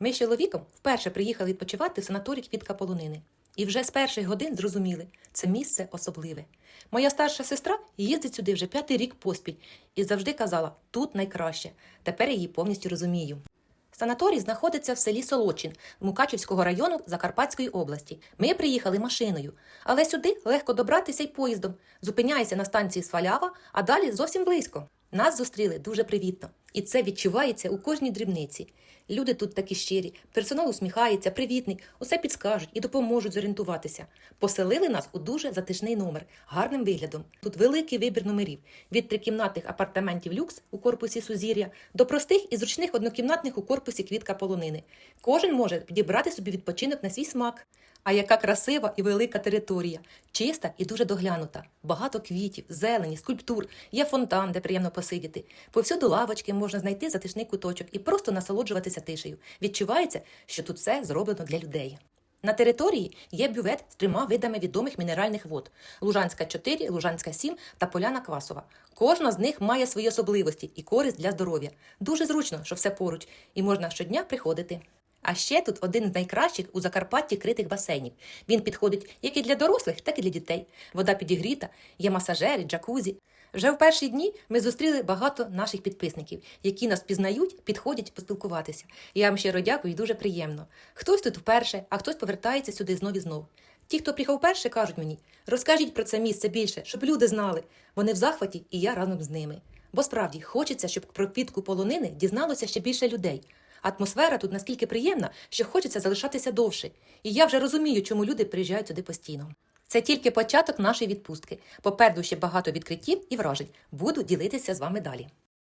Ми з чоловіком вперше приїхали відпочивати в санаторій Квітка Полонини. І вже з перших годин зрозуміли, це місце особливе. Моя старша сестра їздить сюди вже п'ятий рік поспіль і завжди казала, тут найкраще. Тепер я її повністю розумію. Санаторій знаходиться в селі Солочин Мукачівського району Закарпатської області. Ми приїхали машиною, але сюди легко добратися й поїздом. Зупиняється на станції Свалява, а далі зовсім близько. Нас зустріли дуже привітно, і це відчувається у кожній дрібниці. Люди тут такі щирі, персонал усміхається, привітний, усе підскажуть і допоможуть зорієнтуватися. Поселили нас у дуже затишний номер, гарним виглядом. Тут великий вибір номерів від трикімнатних апартаментів люкс у корпусі Сузір'я до простих і зручних однокімнатних у корпусі квітка полонини. Кожен може підібрати собі відпочинок на свій смак. А яка красива і велика територія, чиста і дуже доглянута. Багато квітів, зелені, скульптур, є фонтан, де приємно посидіти. Повсюду лавочки можна знайти затишний куточок і просто насолоджуватися тишею. Відчувається, що тут все зроблено для людей. На території є бювет з трьома видами відомих мінеральних вод: Лужанська 4, Лужанська 7 та Поляна Квасова. Кожна з них має свої особливості і користь для здоров'я. Дуже зручно, що все поруч, і можна щодня приходити. А ще тут один з найкращих у Закарпатті критих басейнів. Він підходить як і для дорослих, так і для дітей. Вода підігріта, є масажери, джакузі. Вже в перші дні ми зустріли багато наших підписників, які нас пізнають, підходять поспілкуватися. Я вам щиро дякую і дуже приємно. Хтось тут вперше, а хтось повертається сюди знов і знов. Ті, хто приїхав вперше, кажуть мені: розкажіть про це місце більше, щоб люди знали. Вони в захваті, і я разом з ними. Бо справді хочеться, щоб про квітку полонини дізналося ще більше людей. Атмосфера тут настільки приємна, що хочеться залишатися довше. І я вже розумію, чому люди приїжджають сюди постійно. Це тільки початок нашої відпустки. Попереду ще багато відкриттів і вражень. Буду ділитися з вами далі.